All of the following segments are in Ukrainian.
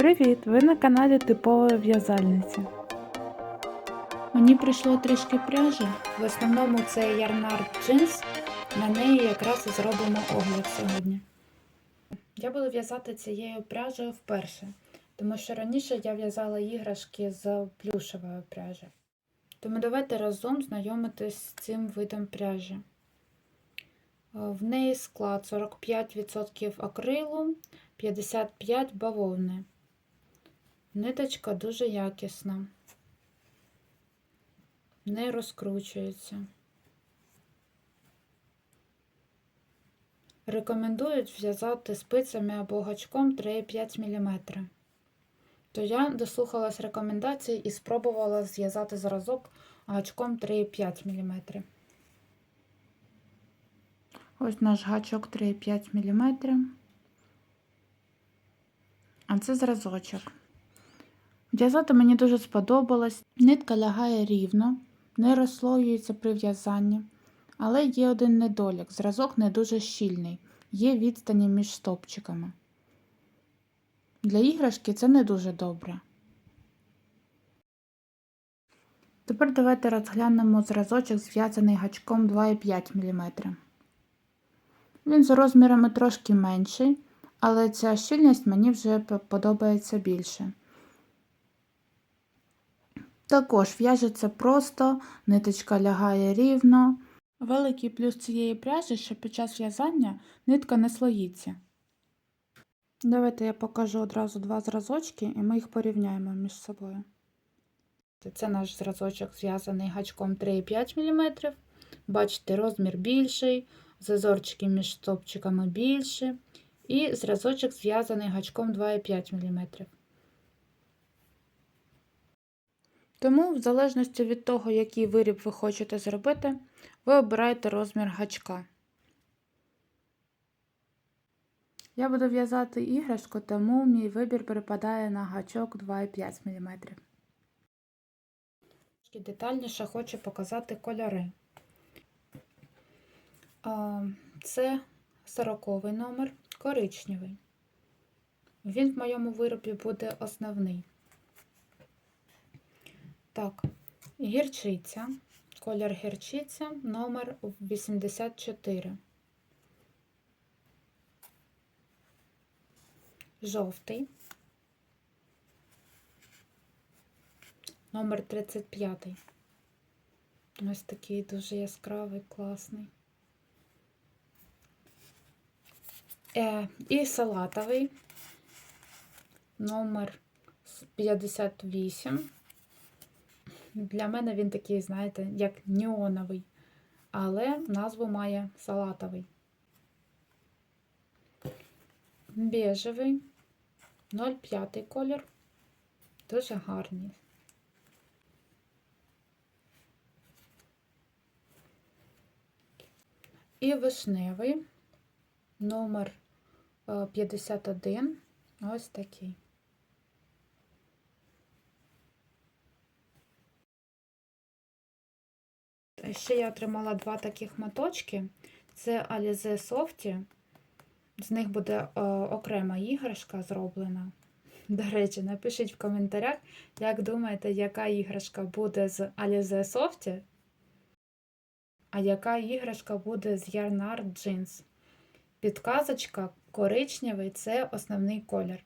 Привіт! Ви на каналі Типова в'язальниця. Мені прийшло трішки пряжі. В основному це ярнар джинс. На неї якраз і зробимо огляд сьогодні. Я буду в'язати цією пряжею вперше, тому що раніше я в'язала іграшки з плюшевої пряжі. Тому давайте разом знайомитись з цим видом пряжі. В неї склад 45% акрилу, 55 бавовни. Ниточка дуже якісна не розкручується. Рекомендують зв'язати спицями або гачком 3,5 мм. То я дослухалась рекомендацій і спробувала зв'язати зразок гачком 3,5 мм. Ось наш гачок 3,5 мм. А це зразочок. В'язати мені дуже сподобалось. Нитка лягає рівно, не розслоюється при в'язанні. Але є один недолік. Зразок не дуже щільний, є відстані між стопчиками. Для іграшки це не дуже добре. Тепер давайте розглянемо зразочок, зв'язаний гачком 2,5 мм. Він за розмірами трошки менший, але ця щільність мені вже подобається більше. Також в'яжеться просто, ниточка лягає рівно. Великий плюс цієї пряжі, що під час в'язання нитка не слоїться. Давайте я покажу одразу два зразочки і ми їх порівняємо між собою. Це наш зразочок зв'язаний гачком 3,5 мм. Бачите, розмір більший, зазорчики між стопчиками більші. І зразочок зв'язаний гачком 2,5 мм. Тому, в залежності від того, який виріб ви хочете зробити, ви обираєте розмір гачка. Я буду в'язати іграшку, тому мій вибір припадає на гачок 2,5 мм. Детальніше хочу показати кольори. Це 40 номер, коричневий. Він в моєму виробі буде основний. Так, гірчиця, колір гірчиця, номер 84. Жовтий, номер 35. Ось такий дуже яскравий, класний. Е, І салатовий, номер 58. Для мене він такий, знаєте, як неоновий, але назву має салатовий. Бежевий, 0,5 колір, дуже гарний. І вишневий, номер 51, ось такий. Ще я отримала два таких моточки. Це Alize Softy. З них буде о, окрема іграшка зроблена. До речі, напишіть в коментарях, як думаєте, яка іграшка буде з Alize Softy, а яка іграшка буде з Yarnard Jeans. Підказочка коричневий це основний колір.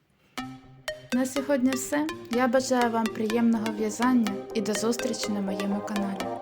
На сьогодні все. Я бажаю вам приємного в'язання і до зустрічі на моєму каналі.